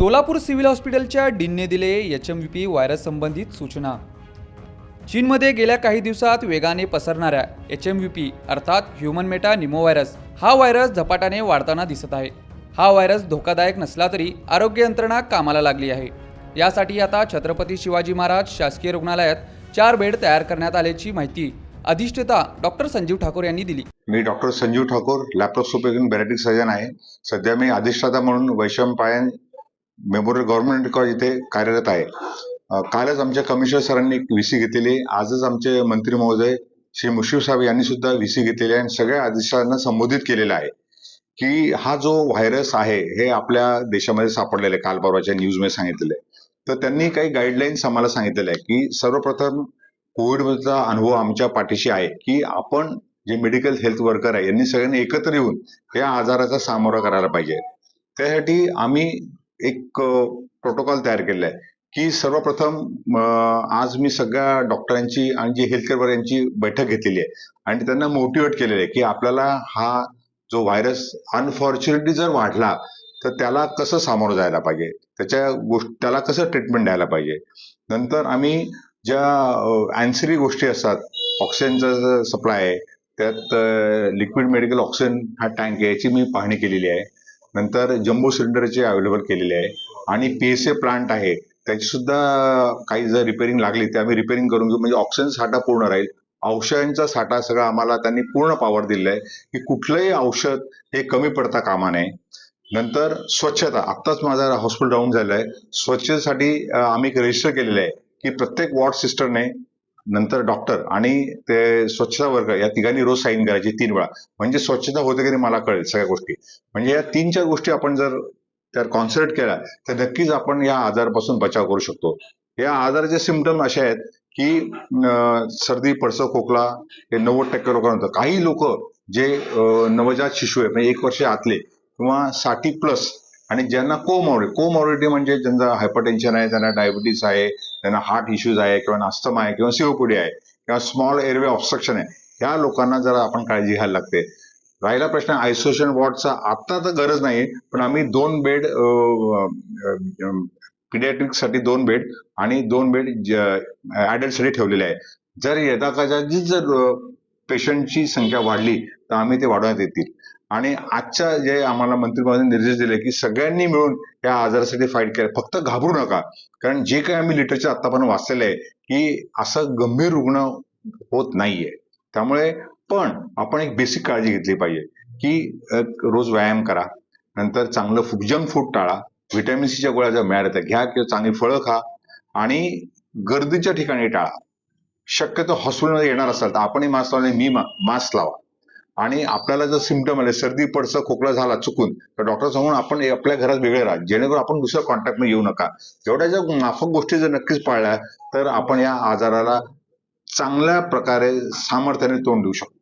Solapur civil हॉस्पिटलच्या डीनने दिले H M V P virus संबंधित सूचना. चीनमध्ये गेल्या काही दिवसात वेगाने पसरणाऱ्या एच एम व्ही पी अर्थात ह्युमन मेटा निमो व्हायरस हा व्हायरस झपाट्याने वाढताना दिसत आहे. हा व्हायरस धोकादायक नसला तरी आरोग्य यंत्रणा कामाला लागली आहे. यासाठी आता छत्रपती शिवाजी महाराज शासकीय रुग्णालयात चार बेड तयार करण्यात आल्याची माहिती अधिष्ठिता डॉक्टर संजीव ठाकूर यांनी दिली. मी doctor Sanjeev Thakur laparoscopic bariatric surgeon आहे. सध्या मी अधिष्ठाता म्हणून वैशम पायन मेमोरियल गव्हर्नमेंट कॉलेज इथे कार्यरत आहे. कालच आमच्या कमिशनर सरांनी व्ही सी घेतलेली आहे. आजच आमचे मंत्री महोदय श्री मुश्रीफ साहेब यांनी सुद्धा व्ही सी घेतलेली आहे आणि सगळ्या अधिष्ठातांना संबोधित केलेलं आहे की हा जो व्हायरस आहे हे आपल्या देशामध्ये सापडलेला आहे. काल परवाच्या न्यूजमध्ये सांगितलेलं आहे. तर त्यांनी काही गाईडलाईन्स आम्हाला सांगितलेल्या आहे की सर्वप्रथम कोविडचा अनुभव आमच्या पाठीशी आहे की आपण जे मेडिकल हेल्थ वर्कर आहे यांनी सगळ्यांनी एकत्र येऊन या आजाराचा सामोरा करायला पाहिजे. त्यासाठी आम्ही एक प्रोटोकॉल तयार केलेला आहे. की सर्वप्रथम आज मी सगळ्या डॉक्टरांची आणि जी हेल्थ केअर यांची बैठक घेतलेली आहे. आणि त्यांना मोटिवेट केलेलं आहे की आपल्याला हा जो व्हायरस अनफॉर्च्युनेटली जर वाढला तर त्याला कसं सामोरं जायला पाहिजे? त्याच्या गोष्ट त्याला कसं ट्रीटमेंट द्यायला पाहिजे? नंतर आम्ही ज्या अँसरी गोष्टी असतात ऑक्सिजनचा सप्लाय आहे त्यात लिक्विड मेडिकल ऑक्सिजन हा टँक आहे याची मी पाहणी केलेली आहे. नंतर जम्बो सिलेंडरचे अवेलेबल केलेले आहे आणि पी एस ए प्लांट आहे त्याची सुद्धा काही जर रिपेरिंग लागली ते आम्ही रिपेरिंग करून घेऊ. म्हणजे ऑक्सिजन साठा पूर्ण राहील. औषधांचा साठा सगळा आम्हाला त्यांनी पूर्ण पावर दिलेला आहे की कुठलंही औषध हे कमी पडता कामा नये. नंतर स्वच्छता. आत्ताच माझा हॉस्पिटल डाऊन झालं आहे स्वच्छतेसाठी आम्ही एक रजिस्टर केलेलं आहे की प्रत्येक वॉर्ड सिस्टरने नंतर डॉक्टर आणि ते स्वच्छता वर्ग या तिघांनी रोज साईन करायची तीन वेळा. म्हणजे स्वच्छता होते की मला कळेल सगळ्या गोष्टी. म्हणजे या तीन चार गोष्टी आपण जर त्या कॉन्सन्ट्रेट केल्या तर नक्कीच आपण या आजारापासून बचाव करू शकतो. या आजाराचे सिमटम असे आहेत की सर्दी पडसं खोकला हे नव्वद टक्के लोकांना होतं. काही लोक जे नवजात शिशू आहे म्हणजे एक वर्ष आतले किंवा साठी प्लस आणि ज्यांना कोमॉर्बिड कोमॉर्बिडिटी म्हणजे ज्यांना हायपरटेन्शन आहे त्यांना डायबिटीस आहे त्यांना हार्ट इश्यूज आहे किंवा अस्थमा आहे किंवा सीओपीडी आहे किंवा स्मॉल एअरवे ऑब्स्ट्रक्शन आहे ह्या लोकांना जरा आपण काळजी घ्यायला लागते. राहिला प्रश्न आयसोलेशन वॉर्डचा आता तर गरज नाही पण आम्ही दोन बेड पिडियाट्रिकसाठी दोन बेड आणि दोन बेड ॲडल्टसाठी ठेवलेले आहे. जर यदा कदाचित जर पेशंटची संख्या वाढली तर आम्ही ते वाढवण्यात येतील. आणि आजच्या जे आम्हाला मंत्री निर्देश दिले की सगळ्यांनी मिळून या आजारासाठी फाईट केलं. फक्त घाबरू नका. कारण जे काही आम्ही लिटरचर आतापर्यंत वाचलेलं आहे की असं गंभीर रुग्ण होत नाहीये. त्यामुळे पण आपण एक बेसिक काळजी घेतली पाहिजे की रोज व्यायाम करा. नंतर चांगलं जंक फूड टाळा. व्हिटॅमिन सीच्या गोळ्या ज्या मिळाल्या त्या घ्या किंवा चांगली फळं खा. आणि गर्दीच्या ठिकाणी टाळा. शक्यतो हॉस्पिटलमध्ये येणार असाल तर आपणही मास्क लावले मी मास्क लावा. आणि आपल्याला जर सिमटम आले सर्दी पडसं खोकला झाला चुकून तर डॉक्टर सांगून आपण आपल्या घरात वेगळे राहा. जेणेकरून आपण दुसऱ्या कॉन्टॅक्टमध्ये येऊ नका. एवढ्या जर माफक गोष्टी जर नक्कीच पाळल्या तर आपण या आजाराला चांगल्या प्रकारे सामर्थ्याने तोंड देऊ शकतो.